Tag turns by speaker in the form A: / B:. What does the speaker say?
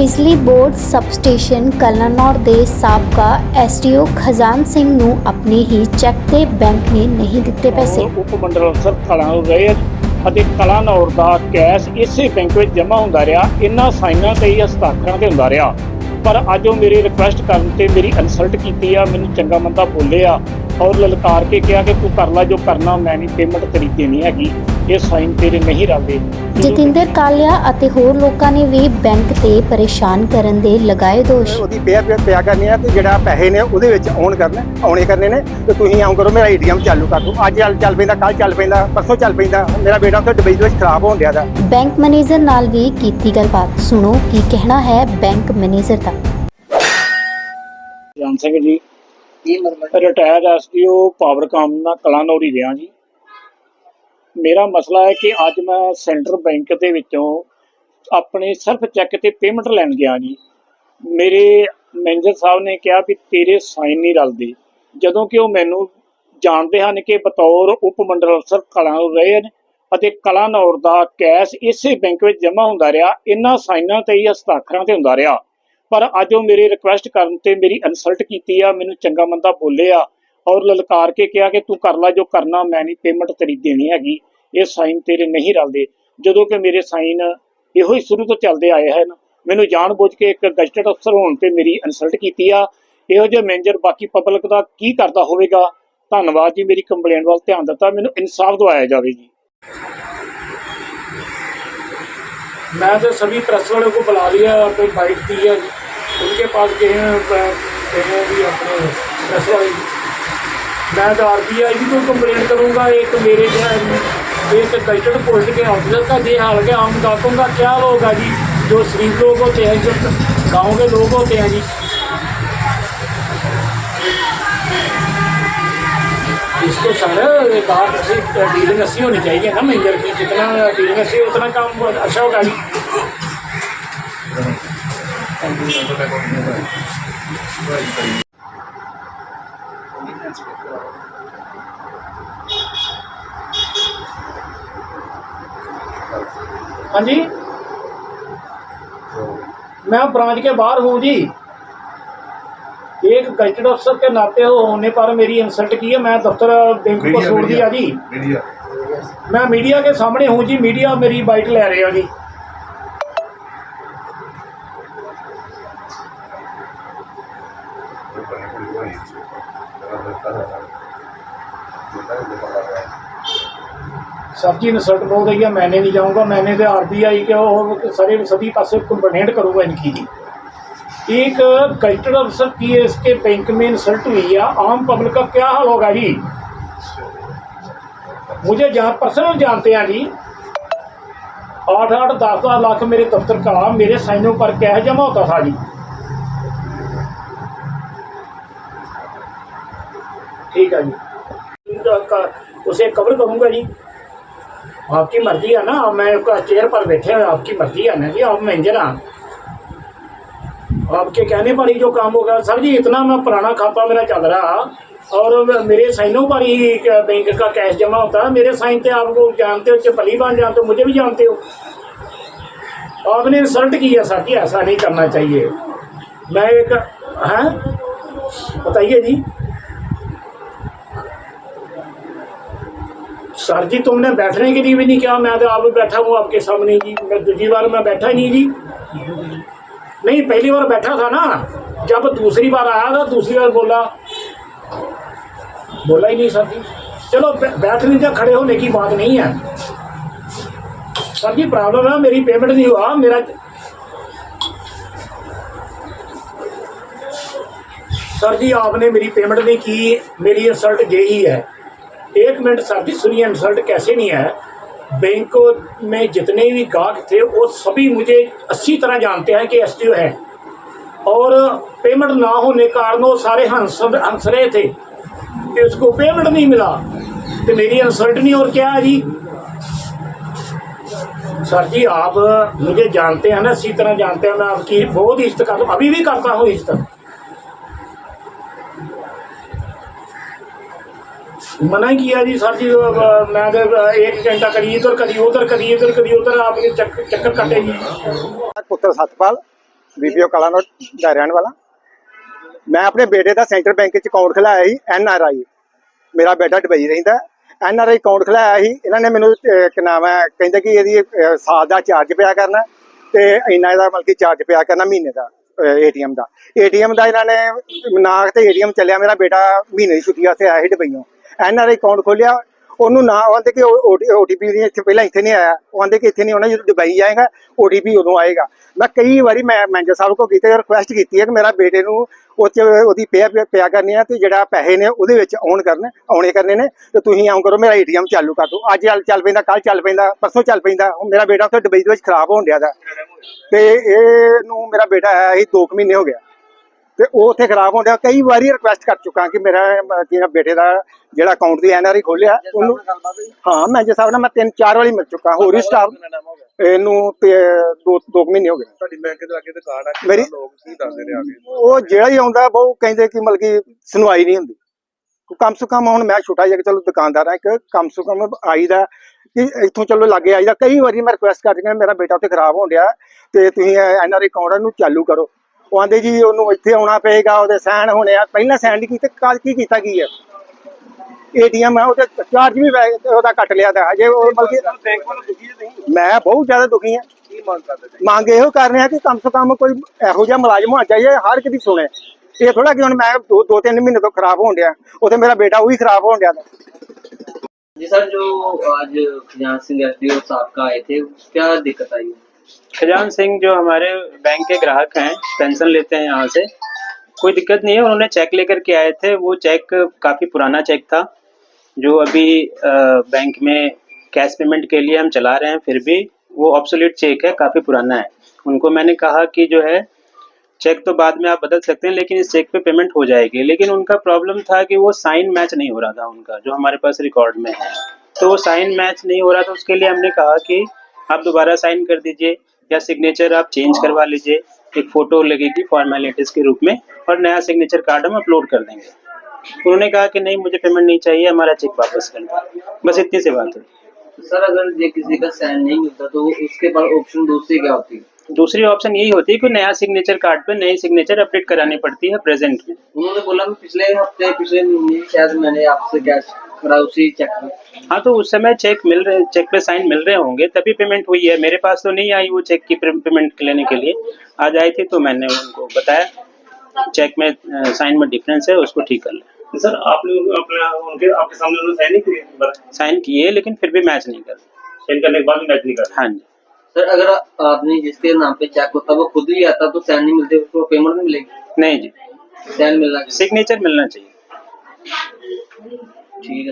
A: ਬਿਜਲੀ board substation Kalanaur ਦੇ ਸਾਬਕਾ ਐਸਡੀਓ ਖਜ਼ਾਨ ਸਿੰਘ ਨੂੰ ਆਪਣੇ ਹੀ ਚੈੱਕ ਤੇ ਬੈਂਕ ਨੇ ਨਹੀਂ ਦਿੱਤੇ ਪੈਸੇ।
B: ਉਪ ਮੰਡਲ ਅਫਸਰ ਕਲਾਂ ਰਹੇ ਅਤੇ ਕਲਾਨੌਰ ਦਾ ਕੈਸ਼ ਇਸੇ ਬੈਂਕ ਵਿੱਚ ਜਮ੍ਹਾਂ ਹੁੰਦਾ ਰਿਹਾ। ਇਹਨਾਂ ਸਾਈਨਾਂ ਤੇ ਹੀ ਹਸਤਾਖਰਾਂ ਤੇ ਹੁੰਦਾ ਰਿਹਾ। ਪਰ ਅੱਜ ਉਹ ਮੇਰੀ ਰਿਕੁਐਸਟ ਕਰਨ ਤੇ ਮੇਰੀ ਇਨਸਲਟ ਕੀਤੀ ਆ, ਮੈਨੂੰ ਚੰਗਾ ਮੰਦਾ ਬੋਲੇ ਆ। ਔਰ ਲਲਕਾਰ ਕੇ ਕਿਹਾ ਕਿ ਤੂੰ ਕਰ ਲੈ ਜੋ ਕਰਨਾ ਮੈਂ ਨਹੀਂ ਪੇਮੈਂਟ ਤੇਰੀ ਦੇਣੀ ਹੈਗੀ। ਇਹ ਸਾਈਨ ਤੇਰੇ ਨਹੀਂ ਰਲਦੇ।
A: ਜਤਿੰਦਰ ਕਾਲੀਆ ਅਤੇ ਹੋਰ ਲੋਕਾਂ ਨੇ ਵੀ ਬੈਂਕ ਤੇ ਪਰੇਸ਼ਾਨ ਕਰਨ ਦੇ ਲਗਾਏ ਦੋਸ਼।
C: ਉਹਦੀ ਪਿਆ ਪਿਆ ਪਿਆ ਕਰਨੀ ਆ ਤੇ ਜਿਹੜਾ ਪੈਸੇ ਨੇ ਉਹਦੇ ਵਿੱਚ ਆਉਣ ਕਰਨੇ ਆਉਣੇ ਕਰਨੇ ਨੇ ਤੇ ਤੁਸੀਂ ਆਉਂ ਕਰੋ ਮੇਰਾ ਏਟੀਐਮ ਚਾਲੂ ਕਰ ਦਿਓ। ਅੱਜ ਚੱਲ ਚੱਲ ਪੈਂਦਾ ਕੱਲ ਚੱਲ ਪੈਂਦਾ ਪਰਸੋਂ ਚੱਲ ਪੈਂਦਾ ਮੇਰਾ ਬੇਟਾ ਉੱਥੇ ਦੁਬਈ ਦੇ ਵਿੱਚ ਖਰਾਬ ਹੋਣ ਡਿਆ ਦਾ।
A: ਬੈਂਕ ਮੈਨੇਜਰ ਨਾਲ ਵੀ ਕੀਤੀ ਗੱਲਬਾਤ। ਸੁਣੋ ਕੀ ਕਹਿਣਾ ਹੈ ਬੈਂਕ ਮੈਨੇਜਰ ਦਾ।
B: ਜਾਨ ਸਿੰਘ ਜੀ ਰਿਟਾਇਰਡ ਐਸਡੀਓ ਪਾਵਰਕਾਮ ਨਾਲ ਕਲਾਨੌਰੀ ਰਿਹਾ ਜੀ। ਮੇਰਾ ਮਸਲਾ ਹੈ ਕਿ ਅੱਜ ਮੈਂ ਸੈਂਟਰਲ ਬੈਂਕ ਦੇ ਵਿੱਚੋਂ ਆਪਣੇ ਸਿਰਫ ਚੈੱਕ ਤੇ ਪੇਮੈਂਟ ਲੈਣ ਗਿਆ ਜੀ। ਮੇਰੇ ਮੈਨੇਜਰ ਸਾਹਿਬ ਨੇ ਕਿਹਾ ਵੀ ਤੇਰੇ ਸਾਈਨ ਨਹੀਂ ਰਲਦੇ। ਜਦੋਂ ਕਿ ਉਹ ਮੈਨੂੰ ਜਾਣਦੇ ਹਨ ਕਿ ਬਤੌਰ ਉਪ ਮੰਡਲ ਅਫਸਰ ਕਲਾਨੌਰ ਰਹੇ ਹਨ ਅਤੇ ਕਲਾਨੌਰ ਦਾ ਕੈਸ਼ ਇਸੇ ਬੈਂਕ ਵਿੱਚ ਜਮ੍ਹਾਂ ਹੁੰਦਾ ਰਿਹਾ, ਇਹਨਾਂ ਸਾਈਨਾਂ ਤੇ ਹੀ ਹਸਤਾਖਰਾਂ ਤੇ ਹੁੰਦਾ ਰਿਹਾ। ਪਰ ਅੱਜ ਉਹ ਮੇਰੀ ਰਿਕੁਐਸਟ ਕਰਨ ਤੇ ਮੇਰੀ ਇਨਸਲਟ ਕੀਤੀ ਆ, ਮੈਨੂੰ ਚੰਗਾ ਮੰਦਾ ਬੋਲੇ ਆ ਔਰ ਲਲਕਾਰ ਕੇ ਕਿਹਾ ਕਿ ਤੂੰ ਕਰ ਲੈ, ਜੋ ਕਰਨਾ ਮੈਂ ਨਹੀਂ ਪੇਮੈਂਟ ਤੇਰੀ ਦੇਣੀ ਹੈਗੀ, ਇਹ ਸਾਈਨ ਤੇਰੇ ਨਹੀਂ ਰਲਦੇ। ਜਦੋਂ ਕਿ ਮੇਰੇ ਸਾਈਨ ਇਹੋ ਹੀ ਸ਼ੁਰੂ ਤੋਂ ਚੱਲਦੇ ਆਏ ਹਨ, ਮੈਨੂੰ ਜਾਣਬੁੱਝ ਕੇ ਇੱਕ ਗਜਟਡ ਅਫਸਰ ਹੋਣ ਤੇ ਮੇਰੀ ਇਨਸਲਟ ਕੀਤੀ ਆ। ਇਹੋ ਜਿਹੇ ਮੈਨੇਜਰ ਬਾਕੀ ਪਬਲਿਕ ਦਾ ਕੀ ਕਰਦਾ ਹੋਵੇਗਾ? ਧੰਨਵਾਦ ਜੀ, ਮੇਰੀ ਕੰਪਲੇਂਟ ਵੱਲ ਧਿਆਨ ਦਿੱਤਾ, ਮੈਨੂੰ ਇਨਸਾਫ ਦਵਾਇਆ ਜਾਵੇ ਜੀ।
D: मैं तो सभी प्रेस वालों को बुला लिया कोई बाइक दी है उनके पास गए हैं प- गए हैं भी अपने प्रेस वाले भी। मैं तो आर बी आई भी को कंप्लेंट करूंगा एक मेरे जो है, एक गजटेड पोस्ट के ऑफिसर का ये हाल है आम ग्राहकों का क्या होगा जी जो शरीफ लोग होते हैं जो गाँव के लोग होते हैं जी इसको सर बात ऐसी डीलिंग अच्छी होनी चाहिए ना मैनेजर की जितना डीलिंग अच्छी उतना काम अच्छा होगा जी हाँ जी मैं ब्रांच के बाहर हूँ जी एक गजटेड अफसर के नाते होने पर मेरी इंसल्ट की है मैं दफ्तर बैंक को छोड़ दिया जी
E: मीडिया
D: मैं मीडिया के सामने हूँ जी मीडिया मेरी बाइट ले रहे हो जी सर जी इंसल्ट बहुत रही है मैंने नहीं जाऊँगा मैंने तो आर बी आई के और सारे सभी पासे कंप्लेंट करूँगा इनकी जी एक गजटेड अफसर की इसके बैंक में इंसल्ट हुई है। आम पब्लिक का क्या हाल होगा जी? मुझे जहाँ पर्सनल जानते हैं जी, आठ आठ, दस दस लाख मेरे दफ्तर का, मेरे साइनों पर कैश जमा होता था जी? ठीक है जी। उसे कवर करूँगा जी। आपकी मर्ज़ी है ना, मैं आपका चेयर पर बैठे हैं आपकी मर्ज़ी है ना जी, आप मैनेजर हैं। आपके कहने पर ही जो काम होगा सर जी इतना मैं पुराना खाता मेरा चल रहा और मेरे साइनों पर ही बैंक का कैश जमा होता है मेरे साइन थे आपको जानते हो भली बात जानते हो मुझे भी जानते हो आपने इंसल्ट की है सर जी ऐसा नहीं करना चाहिए मैं एक हैं बताइए जी सर जी तुमने बैठने के लिए भी नहीं किया मैं तो आप बैठा हूँ आपके सामने जी मैं दूसरी बार मैं बैठा ही नहीं जी नहीं, पहली बार बैठा था ना। जब दूसरी बार आया था, दूसरी बार बोला। बोला ही नहीं, सर जी। चलो बैठने का खड़े होने की बात नहीं है। सर जी, प्रॉब्लम है, मेरी पेमेंट नहीं हुआ, मेरा सर जी, आपने मेरी पेमेंट नहीं की, मेरी इंसल्ट यही है। एक मिनट, सर जी, सुनिए इंसल्ट कैसे नहीं है? बैंक में जितने भी गाहक थे वो सभी मुझे अच्छी तरह जानते हैं कि एस है और पेमेंट ना होने के कारण वो सारे हंस हंस रहे थे कि उसको पेमेंट नहीं मिला तो मेरी इंसल्ट नहीं और क्या है जी सर जी आप मुझे जानते हैं ना अच्छी तरह जानते हैं मैं आपकी बहुत इज्जत करता हूँ अभी भी करता हूँ इज्जत मना किया जी सर जी अ, मैं तो एक घंटा करी इधर करी उधर करी इधर करी उधर आपके चक्कर चक्कर कटे जी
C: ਪੁੱਤਰ ਸਤਪਾਲ ਬੀਪੀਓ ਕਲਾਨੌਰ ਦਾ ਰਹਿਣ ਵਾਲਾ ਮੈਂ ਆਪਣੇ ਬੇਟੇ ਦਾ ਸੈਂਟਰ ਬੈਂਕ 'ਚ ਅਕਾਊਂਟ ਖੁਲਾਇਆ ਸੀ ਐਨ ਆਰ ਆਈ ਮੇਰਾ ਬੇਟਾ ਦੁਬਈ ਰਹਿੰਦਾ ਐਨ ਆਰ ਆਈ ਅਕਾਊਂਟ ਖੁਲਾਇਆ ਸੀ ਇਹਨਾਂ ਨੇ ਮੈਨੂੰ ਅਹ, ਕੀ ਨਾਮ ਹੈ ਕਹਿੰਦੇ ਕਿ ਇਹਦੀ ਅਹ, ਸਾਲ ਦਾ ਚਾਰਜ ਪਿਆ ਕਰਨਾ ਤੇ ਇੰਨਾ ਇਹਦਾ ਮਤਲਬ ਕਿ ਚਾਰਜ ਪਿਆ ਕਰਨਾ ਮਹੀਨੇ ਦਾ ਏਟੀਐਮ ਦਾ ਏਟੀਐਮ ਦਾ ਇਹਨਾਂ ਨੇ ਨਾ ਤੇ ਏਟੀਐਮ ਚੱਲਿਆ ਮੇਰਾ ਬੇਟਾ ਮਹੀਨੇ ਦੀ ਛੁੱਟੀ ਵਾਸਤੇ ਆਇਆ ਸੀ ਦੁਬਈੋਂ ਐਨ ਆਰ ਆਈ ਅਕਾਊਂਟ ਖੋਲਿਆ, ਉਹਨੂੰ ਨਾ, ਉਹ ਕਹਿੰਦੇ ਕਿ ਓਟੀਪੀ ਨਹੀਂ ਇੱਥੇ ਪਹਿਲਾਂ ਇੱਥੇ ਨਹੀਂ ਆਇਆ। ਉਹ ਕਹਿੰਦੇ ਕਿ ਇੱਥੇ ਨਹੀਂ ਆਉਣਾ, ਜਦੋਂ ਦੁਬਈ ਜਾਏਗਾ ਓਟੀਪੀ ਉਦੋਂ ਆਏਗਾ। ਮੈਂ ਕਈ ਵਾਰੀ ਮੈਂ ਮੈਨੇਜਰ ਸਾਹਿਬ ਕੋ ਕੀਤੀ ਰਿਕੁਐਸਟ ਕੀਤੀ ਹੈ ਕਿ ਮੇਰਾ ਬੇਟੇ ਨੂੰ ਉਹ 'ਚ ਉਹਦੀ ਪਿਆ ਪਿਆ ਕਰਨੀ ਆ ਤੇ ਜਿਹੜਾ ਪੈਸੇ ਨੇ ਉਹਦੇ ਵਿੱਚ ਆਉਣ ਕਰਨੇ, ਆਉਣੇ ਕਰਨੇ ਨੇ, ਤੇ ਤੁਸੀਂ ਆਉਂ ਕਰੋ, ਮੇਰਾ ਏਟੀਐਮ ਚਾਲੂ ਕਰ ਦਿਓ। ਅੱਜ ਚੱਲ ਚੱਲ ਪੈਂਦਾ ਕੱਲ ਚੱਲ ਪੈਂਦਾ, ਪਰਸੋਂ ਚੱਲ ਪੈਂਦਾ। ਮੇਰਾ ਬੇਟਾ ਉੱਥੇ ਦੁਬਈ ਦੇ ਵਿੱਚ ਖਰਾਬ ਹੋਣ ਡਿਆ ਦਾ। ਤੇ ਇਹਨੂੰ ਮੇਰਾ ਬੇਟਾ ਆਇਆ ਸੀ 2 ਮਹੀਨੇ ਹੋ ਗਿਆ ਤੇ ਉਹ ਉੱਥੇ ਖਰਾਬ ਹੋਣ ਡਿਆ। ਕਈ ਵਾਰੀ ਰਿਕੁਐਸਟ ਕਰ ਚੁੱਕਾ ਕਿ ਮੇਰਾ ਜਿਹੜਾ ਬੇਟੇ ਦਾ ਜਿਹੜਾ ਅਕਾਊਂਟ ਦੀ ਐਨਆਰਆਈ ਖੋਲਿਆ ਉਹਨੂੰ ਹਾਂ ਮੈਂ ਜੇ ਸਾਹਿਬ ਨਾਲ ਮੈਂ ਤਿੰਨ ਚਾਰ ਵਾਰੀ ਮਿਲ ਚੁੱਕਾ ਹੋਰ ਹੀ ਸਟਾਫ ਇਹਨੂੰ ਤੇ ਦੋ ਦੋ ਮਹੀਨੇ ਹੋ ਗਏ।
E: ਤੁਹਾਡੀ ਬੈਂਕ ਦੇ ਲਾਗੇ ਦੁਕਾਨ ਆ
C: ਮੇਰੀ-
E: ਲੋਕ ਕੀ ਦੱਸਦੇ ਨੇ ਆ ਕੇ?
C: ਉਹ ਜਿਹੜਾ ਹੀ ਆਉਂਦਾ ਬਹੁ ਕਹਿੰਦੇ ਕਿ ਮਤਲਬ ਕਿ ਸੁਣਵਾਈ ਨਹੀਂ ਹੁੰਦੀ। ਕਮ ਸੇ ਕਮ ਹੁਣ ਮੈਂ ਛੋਟਾ ਜਿਹਾ ਚਲੋ ਦੁਕਾਨਦਾਰ ਹਾਂ ਇੱਕ ਕਮ ਸੇ ਕਮ ਆਈਦਾ ਕਿ ਇੱਥੋਂ ਚਲੋ ਲੱਗੇ ਆਈਦਾ। ਕਈ ਵਾਰੀ ਮੈਂ ਰਿਕੁਐਸਟ ਕਰ ਚੁੱਕਾ ਮੇਰਾ ਬੇਟਾ ਉੱਥੇ ਖਰਾਬ ਹੋਣ ਡਿਆ ਤੇ ਤੁਸੀਂ ਐਨਆਰਆਈ ਅਕਾਊਂਟ ਨੂੰ ਚਾਲੂ ਕਰੋ। ਉਹ ਜੀ ਉਹਨੂੰ ਇੱਥੇ ਆਉਣਾ ਪਏਗਾ ਉਹਦੇ ਸਾਈਨ ਹੋਣੇ ਆ। ਪਹਿਲਾਂ ਸਾਈਨ ਨਹੀਂ ਕੀਤੇ ਕਾਲ ਕੀ ਕੀਤਾ ਕੀ ਹੈ ਏਟੀਐਮ ਹੈ ਉਹਦੇ ਚਾਰਜ ਵੀ ਉਹਦਾ ਕੱਟ ਲਿਆ ਤਾਂ। ਅਜੇ ਉਹ
E: ਬਲਕਿ
C: ਮੈਂ ਬਹੁਤ ਜ਼ਿਆਦਾ ਦੁਖੀ ਹਾਂ
E: ਮੰਗ
C: ਇਹੋ ਕਰ ਰਿਹਾ ਕਿ ਕਮ ਸੇ ਕਮ ਕੋਈ ਇਹੋ ਜਿਹਾ ਮੁਲਾਜ਼ਮ ਹੋਣਾ ਚਾਹੀਏ ਹਰ ਇੱਕ ਸੁਣੇ। ਇਹ ਥੋੜਾ ਕਿ ਹੁਣ ਮੈਂ ਦੋ ਦੋ ਤਿੰਨ ਮਹੀਨੇ ਤੋਂ ਖਰਾਬ ਹੋਣ ਡਿਆ। ਉਥੇ ਮੇਰਾ ਬੇਟਾ ਉਹ ਖਰਾਬ ਹੋਣ ਡਿਆ।
F: ਜੀ ਸਰ ਜੋ ਅੱਜ ਖਜਾਨ ਸਿੰਘ ਐਸਡੀਓ ਸਾਹਿਬ ਕਾ ਆਏ ਥੇ ਕੀ ਦਿੱਕਤ ਆਈ?
G: खजान सिंह जो हमारे बैंक के ग्राहक हैं पेंशन लेते हैं यहाँ से। कोई दिक्कत नहीं है, उन्होंने चेक लेकर के आए थे। वो चेक काफ़ी पुराना चेक था, जो अभी बैंक में कैश पेमेंट के लिए हम चला रहे हैं, फिर भी वो ऑब्सोलीट चेक है, काफ़ी पुराना है। उनको मैंने कहा कि जो है चेक तो बाद में आप बदल सकते हैं, लेकिन इस चेक पे पेमेंट हो जाएगी। लेकिन उनका प्रॉब्लम था कि वो साइन मैच नहीं हो रहा था उनका, जो हमारे पास रिकॉर्ड में है। तो वो साइन मैच नहीं हो रहा था, उसके लिए हमने कहा कि आप दोबारा साइन कर दीजिए या सिग्नेचर आप चेंज करवा लीजिए। एक फ़ोटो लगेगी फॉर्मेलिटीज़ के रूप में और नया सिग्नेचर कार्ड हम अपलोड कर देंगे। उन्होंने कहा कि नहीं मुझे पेमेंट नहीं चाहिए हमारा चेक वापस कर दो। बस इतनी सी बात है।
F: सर अगर ये किसी का साइन नहीं मिलता तो उसके पास ऑप्शन दूसरी क्या होती? है
G: दूसरी ऑप्शन यही होती है कि नया सिग्नेचर कार्ड पे नई सिग्नेचर अपडेट करानी पड़ती है प्रेजेंट में।
F: उन्होंने बोला पिछले हफ़्ते पिछले महीने शायद मैंने आपसे कैश उसी चेक में।
G: हाँ तो उस समय चेक मिल रहे चेक पे साइन मिल रहे होंगे तभी पेमेंट हुई है। मेरे पास तो नहीं आई वो चेक की पेमेंट लेने के लिए। आज आई थी तो मैंने उनको बताया। चेक में साइन में डिफरेंस है उसको ठीक कर लें
E: सर आपने अपना उनके आपके सामने उन्होंने साइन नहीं किए?
G: साइन किए लेकिन फिर भी मैच नहीं कर।
E: साइन करने के बाद भी मैच नहीं कर?
G: हाँ जी।
F: सर अगर आदमी जिसके नाम पे चेक होता वो खुद ही आता तो साइन नहीं मिलते उसको पेमेंट नहीं मिलेगी?
G: नहीं जी।
F: साइन मिलना
G: सिग्नेचर मिलना चाहिए।
F: ठीक है।